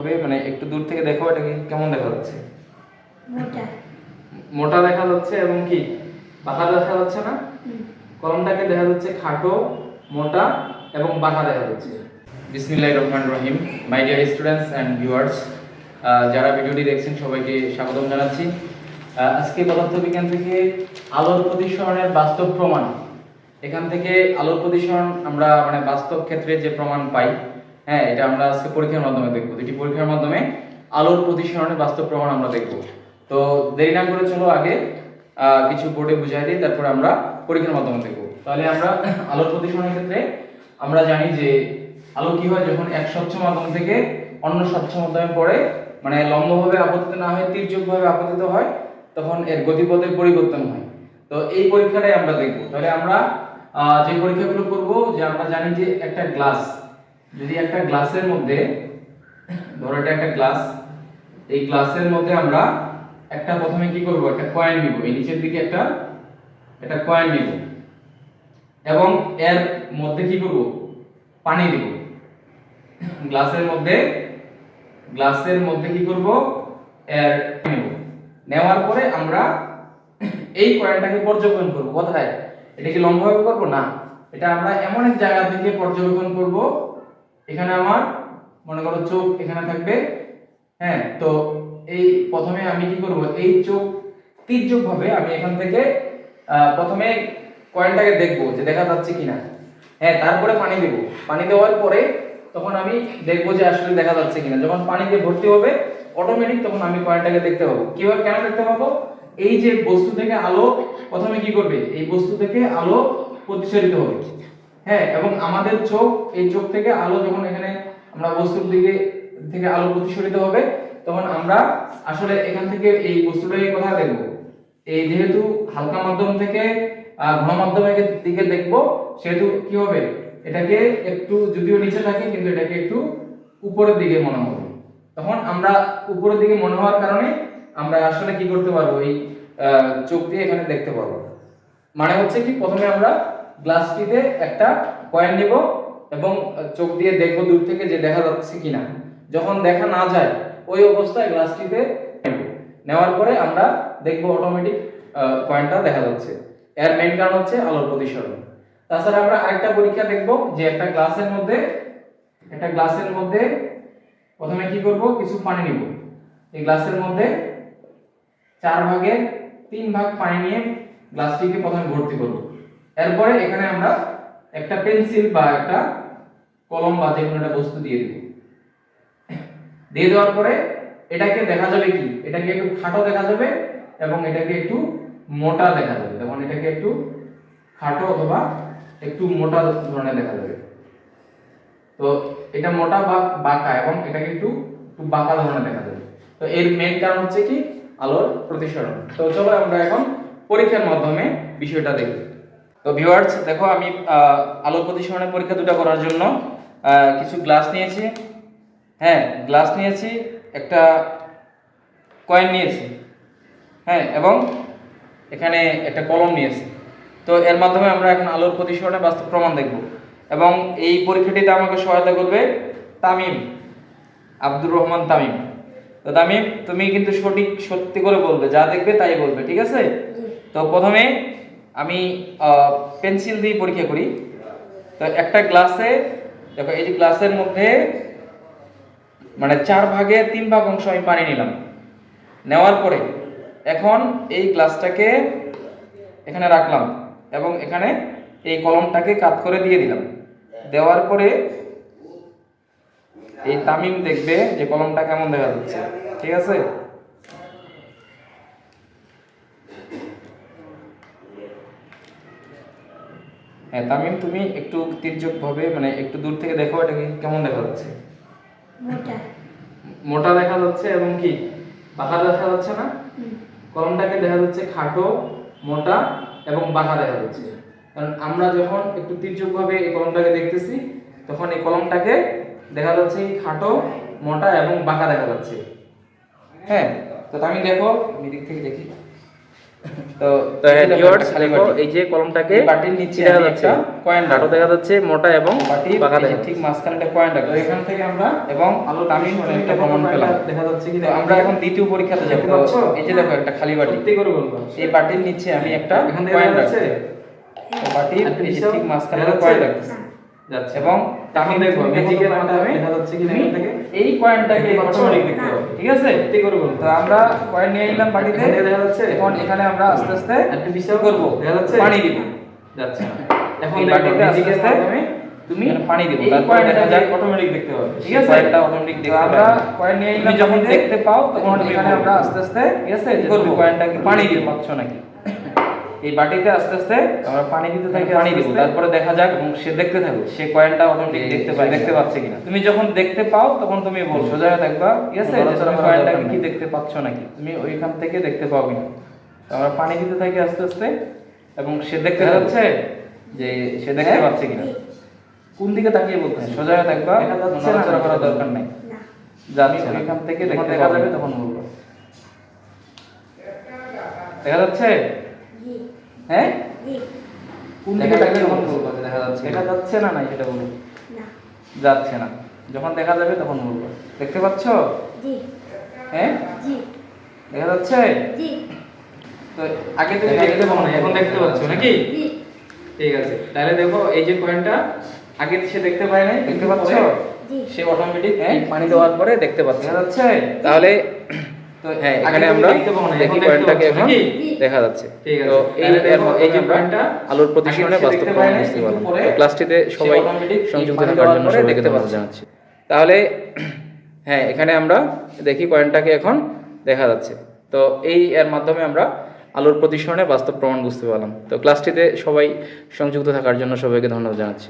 তবে মানে একটু দূর থেকে দেখো এটা কি কেমন দেখা যাচ্ছে? মোটা। মোটা দেখা যাচ্ছে এবং কি? বাঁকা দেখা যাচ্ছে না? কলমটাকে দেখা যাচ্ছে খাটো মোটা এবং বাঁকা দেখা যাচ্ছে। বিসমিল্লাহির রহমান রহিম। My dear students and viewers যারা ভিডিওটি দেখছেন সবাইকে স্বাগতম জানাচ্ছি। আজকে পদার্থবিজ্ঞান থেকে আলোর প্রতিসরণের বাস্তব প্রমাণ। এখান থেকে আলোর প্রতিসরণ আমরা মানে বাস্তব ক্ষেত্রে যে প্রমাণ পাই হ্যাঁ এটা আমরা আজকে পরীক্ষার মাধ্যমে দেখব। দুটি পরীক্ষার মাধ্যমে আলোর প্রতিসরণের বাস্তব প্রমাণ আমরা দেখব। তো দেরি না করে চলো আগে কিছু বোর্ডে বুঝাই দিই, তারপরে আমরা পরীক্ষার মাধ্যমে দেখব। তাহলে আমরা আলোর প্রতিসরণের ক্ষেত্রে আমরা জানি যে আলো কি হয় যখন এক স্বচ্ছ মাধ্যম থেকে অন্য স্বচ্ছ মাধ্যমে পড়ে মানে লম্বভাবে আপতিত না হয়, তির্যকভাবে আপতিত হয়, তখন এর গতিপথের পরিবর্তন হয়। তো এই পরীক্ষাটাই আমরা দেখব। তাহলে আমরা যে পরীক্ষাগুলো করব, যে আমরা জানি যে একটা গ্লাস যদি একটা গ্লাসের মধ্যে, ধরো এটা একটা গ্লাস, এই গ্লাসের মধ্যে আমরা একটা প্রথমে কি করব? একটা কয়েন নিব। এই নিচের দিকে একটা একটা কয়েন নিব। এবং এর মধ্যে কি করব? পানি দিব। গ্লাসের মধ্যে গ্লাসের মধ্যে কি করব? এর নেব। নেওয়ার পরে আমরা এই কয়েনটাকে পর্যবেক্ষণ করব। কোথায়? এটা কি লম্বভাবে করব? না। এটা আমরা এমন এক জায়গা থেকে পর্যবেক্ষণ করব এখানে আমার, মনে করো চোখ এখানে থাকবে হ্যাঁ তো এই প্রথমে আমি কি করব? এই চোখ তির্যক ভাবে আমি এখান থেকে প্রথমে কয়েনটাকে দেখব যে দেখা যাচ্ছে কিনা। হ্যাঁ তারপরে পানি দেব। পানি দেওয়ার পরে তখন আমি দেখব যে আসলে দেখা যাচ্ছে কিনা। যখন পানি দিয়ে ভর্তি হবে অটোমেটিক তখন আমি কয়েনটাকে দেখতে পাবো। কীভাবে কেন দেখতে পাবো? এই যে বস্তু থেকে আলো প্রথমে কি করবে? এই বস্তু থেকে আলো প্রতিসরিত হবে। হ্যাঁ এবং আমাদের চোখ, এই চোখ থেকে আলো যখন এখানে আমরা বস্তুর দিকে, থেকে আলো প্রতিসরিত হবে, তখন আমরা আসলে এখান থেকে এই বস্তুটাকে কোথায় দেখব? এই যেহেতু হালকা মাধ্যম থেকে ঘন মাধ্যমের দিকে দেখব, সেহেতু কি হবে? এটাকে একটু যদিও নিচে থাকে, কিন্তু এটাকে একটু উপরের দিকে মনে হবে। তখন আমরা উপরের দিকে মনে হওয়ার কারণে আমরা আসলে কি করতে পারব? এই চোখ দিয়ে এখানে দেখতে পারব। মানে হচ্ছে কি? প্রথমে আমরা গ্লাসটিতে একটা কয়েন নিব এবং চোখ দিয়ে দেখব দূর থেকে যে দেখা যাচ্ছে কিনা। যখন দেখা না যায়, ওই অবস্থায় গ্লাসটিতে নেওয়ার পরে আমরা দেখব অটোমেটিক কয়েনটা দেখা যাচ্ছে। এর মেইন কারণ হচ্ছে আলোর প্রতিসরণ। তাছাড়া আমরা আরেকটা পরীক্ষা দেখব যে একটা গ্লাসের মধ্যে, একটা গ্লাসের মধ্যে প্রথমে কি করব? কিছু পানি নিব। এই গ্লাসের মধ্যে চার ভাগের তিন ভাগ পানি নিয়ে গ্লাসটিকে প্রথমে ভর্তি করব। এরপরে এখানে আমরা একটা পেন্সিল বা একটা কলম বা যে কোনো একটা বস্তু দিয়ে দেব। দিয়ে দেওয়ার পরে এটাকে দেখা যাবে কি? এটাকে একটু খাটো দেখা যাবে এবং এটাকে একটু মোটা দেখা যাবে। তখন এটাকে একটু খাটো অথবা একটু মোটা ধরনের দেখা যাবে। তো এটা মোটা বা বাঁকা এবং এটাকে একটু একটু বাঁকা ধরনের দেখা যাবে। তো এর মেইন কারণ হচ্ছে কি? আলোর প্রতিসরণ। তো চলো আমরা এখন পরীক্ষার মাধ্যমে বিষয়টা দেখি। তো ভিউয়ার্স দেখো আমি আলোর প্রতিসরণের পরীক্ষা দুটো করার জন্য কিছু গ্লাস নিয়েছি। হ্যাঁ গ্লাস নিয়েছি একটা কয়েন নিয়েছি। হ্যাঁ এবং এখানে একটা কলম নিয়েছি। তো এর মাধ্যমে আমরা এখন আলোর প্রতিসরণের বাস্তব প্রমাণ দেখব। এবং এই পরীক্ষাটিতে আমাকে সহায়তা করবে তামিম আব্দুর রহমান তামিম। তো তামিম তুমি কিন্তু সঠিক সত্যি করে বলবে যা দেখবে তাই বলবে ঠিক আছে? তো প্রথমে আমি পেন্সিল দিয়ে পরীক্ষা করি। তো একটা গ্লাসে, দেখো, এই যে গ্লাসের মধ্যে মানে চার ভাগে তিন ভাগ অংশ আমি পানি নিলাম। নেওয়ার পরে এখন এই গ্লাসটাকে এখানে রাখলাম এবং এখানে এই কলমটাকে কাত করে দিয়ে দিলাম। দেওয়ার পরে এই তামিম দেখবে যে কলমটা কেমন দেখা যাচ্ছে। ঠিক আছে? হ্যাঁ তামিম তুমি একটু তির্যক ভাবে মানে একটু দূর থেকে দেখো এটাকে কেমন দেখা যাচ্ছে? মোটা। মোটা দেখা যাচ্ছে এবং কি? বাঁকা দেখা যাচ্ছে না? কলমটাকে দেখা যাচ্ছে খাটো মোটা এবং বাঁকা দেখা যাচ্ছে। কারণ আমরা যখন একটু তির্যক ভাবে এই কলমটাকে দেখতেছি তখন এই কলমটাকে দেখা যাচ্ছে খাটো মোটা এবং বাঁকা দেখা যাচ্ছে। হ্যাঁ তো আমি দেখো আমি দিক থেকে দেখি। তো হ্যাঁ এই যে একটা কলমটাকে বাটির নিচে দেখা যাচ্ছে কয়েন কাটো দেখা যাচ্ছে মোটা এবং বাটি বাঁকা ঠিক মাঝখানে একটা কয়েন রাখব এখান থেকে আমরা এবং আলো তামিম একটা প্রমাণ পেলাম। দেখা যাচ্ছে কি আমরা এখন দ্বিতীয় পরীক্ষাতে যাব? এই যে দেখো একটা খালি বাটি। সত্যি করে বলব। এই বাটির নিচে আমি একটা এখান থেকে কয়েন রাখছি বাটির একটা ঠিক মাঝখানে একটা কয়েন? রাখছি যাচ্ছে। এবং এখন তামিম দেখো তুমি ম্যাজিকের দেখো মাধ্যমে দেখা যাচ্ছে কি এখান থেকে এই কয়েনটাকে? অটোমেটিক দেখতে পাবে ঠিক আছে? সত্যি করে বলব তো আমরা কয়েন নিয়ে নিলাম বাটিতে। দেখা যাচ্ছে? এখন এখানে আমরা আস্তে আস্তে একটা বিশাল করব। দেখা যাচ্ছে? পানি দিব। যাচ্ছে। এখন বাটিতে বাটিতে আস্তে আস্তে তুমি পানি দিব। তারপর কয়েনটা দেখা যাক। অটোমেটিক দেখতে পাবে। ঠিক আছে? কয়েনটা তো দেখতে আমরা। কয়েন নিয়ে নিলাম যখন দেখতে পাও তখন এখানে আমরা আস্তে আস্তে ঠিক আছে? করব। কয়েনটাকে পানি দিব পাচ্ছ নাকি? এই বাটিতে আস্তে আস্তে আমরা পানি দিতে থাকি পানি দিব। তারপরে দেখা যাক এবং সে দেখতে থাকবে সে কয়েনটা অটোমেটিক দেখতে পায় দেখতে পাচ্ছে কিনা। তুমি যখন দেখতে পাও তখন তুমি বল। সোজা হয়ে থাকবা ঠিক আছে কয়েনটাকে কি দেখতে পাচ্ছ নাকি? তুমি ওইখান থেকে দেখতে পাও কিনা। তো আমরা পানি দিতে থাকি আস্তে আস্তে এবং সে দেখতে দেখা যাচ্ছে যে সে দেখতে হ্যাঁ? পাচ্ছে কিনা। কোন দিকে তাকিয়ে বলতে সোজা হয়ে থাকবা নড়াচড়া করার দরকার নাই। না। যাচ্ছে না। ওইখান থেকে দেখতে দেখা যাবে তখন বলব। দেখা যাচ্ছে? হ্যাঁ? কোন দিকে তখন বলব দেখা যাচ্ছে। দেখা যাচ্ছে না নাই সেটা বলব। যাচ্ছে না। যখন দেখা যাবে তখন বলব। দেখতে পাচ্ছ? জি। হ্যাঁ? জি। দেখা যাচ্ছে? জি। তো আগে তুমি দেখতে পাও পাও না না, এখন দেখতে পাচ্ছ নাকি? জি। ঠিক আছে। তাহলে দেখো এই যে কয়েনটা আগে সে দেখতে পায় নাই দেখতে পাচ্ছ? সে অটোমেটিক হ্যাঁ? পানি দেওয়ার পরে দেখতে পাচ্ছে। দেখা যাচ্ছে? তাহলে তো হ্যাঁ এখানে আমরা দেখি এখন দেখা যাচ্ছে। তো এই তাহলে এর দেখো, ম- এই আমরা আলোর প্রতিসরণে বাস্তব প্রমাণ বুঝতে পারলাম। তো ক্লাসটিতে সবাই সংযুক্ত থাকার জন্য সবাইকে ধন্যবাদ জানাচ্ছি তাহলে হ্যাঁ এখানে আমরা দেখি কয়েনটাকে এখন দেখা যাচ্ছে। তো এই এর মাধ্যমে আমরা আলোর প্রতিসরণে বাস্তব প্রমাণ বুঝতে পারলাম। তো ক্লাসটিতে সবাই সংযুক্ত থাকার জন্য সবাইকে ধন্যবাদ জানাচ্ছি।